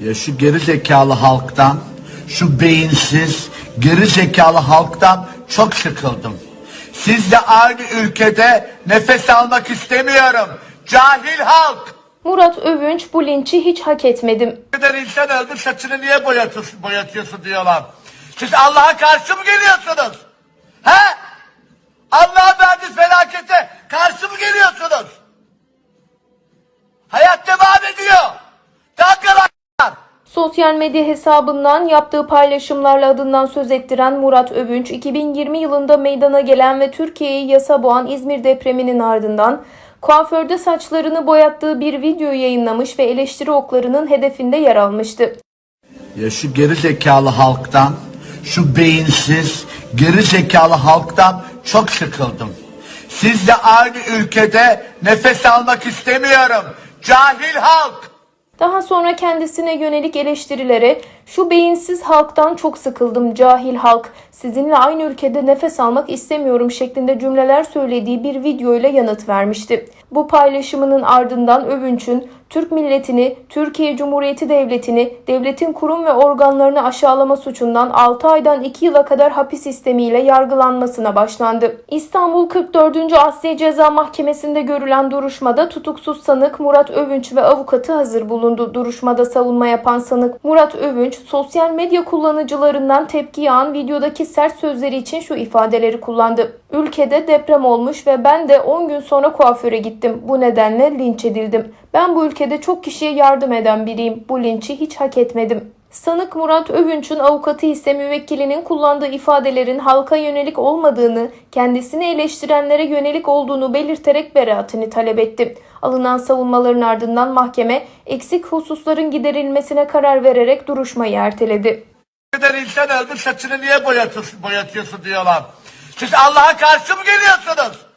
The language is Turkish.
Ya şu geri zekalı halktan, şu beyinsiz, geri zekalı halktan çok sıkıldım. Sizle aynı ülkede nefes almak istemiyorum. Cahil halk. Murat Övünç bu linçi hiç hak etmedim. Bu kadar insan öldü saçını niye boyatıyorsun, boyatıyorsun diyorlar. Siz Allah'a karşı mı geliyorsunuz? He? Allah'a verdiği felakete karşı mı geliyorsunuz? Hayat devam ediyor. Sosyal medya hesabından yaptığı paylaşımlarla adından söz ettiren Murat Övünç, 2020 yılında meydana gelen ve Türkiye'yi yasa boğan İzmir depreminin ardından kuaförde saçlarını boyattığı bir video yayınlamış ve eleştiri oklarının hedefinde yer almıştı. Ya şu geri zekalı halktan, şu beyinsiz, geri zekalı halktan çok sıkıldım. Sizle aynı ülkede nefes almak istemiyorum. Cahil halk. Daha sonra kendisine yönelik eleştirilere şu beyinsiz halktan çok sıkıldım cahil halk sizinle aynı ülkede nefes almak istemiyorum şeklinde cümleler söylediği bir video ile yanıt vermişti. Bu paylaşımının ardından Övünç'ün Türk milletini, Türkiye Cumhuriyeti Devleti'ni, devletin kurum ve organlarını aşağılama suçundan 6 aydan 2 yıla kadar hapis sistemiyle yargılanmasına başlandı. İstanbul 44. Asliye Ceza Mahkemesi'nde görülen duruşmada tutuksuz sanık Murat Övünç ve avukatı hazır bulundu. Duruşmada savunma yapan sanık Murat Övünç, sosyal medya kullanıcılarından tepki yağan videodaki sert sözleri için şu ifadeleri kullandı. Ülkede deprem olmuş ve ben de 10 gün sonra kuaföre gittim. Bu nedenle linç edildim. Ben bu ülkede çok kişiye yardım eden biriyim. Bu linçi hiç hak etmedim. Sanık Murat Övünç'ün avukatı ise müvekkilinin kullandığı ifadelerin halka yönelik olmadığını, kendisini eleştirenlere yönelik olduğunu belirterek beraatini talep etti. Alınan savunmaların ardından mahkeme eksik hususların giderilmesine karar vererek duruşmayı erteledi. Kadar insan öldü saçını niye boyatıyorsun, boyatıyorsun diyorlar. Siz Allah'a karşı mı geliyorsunuz?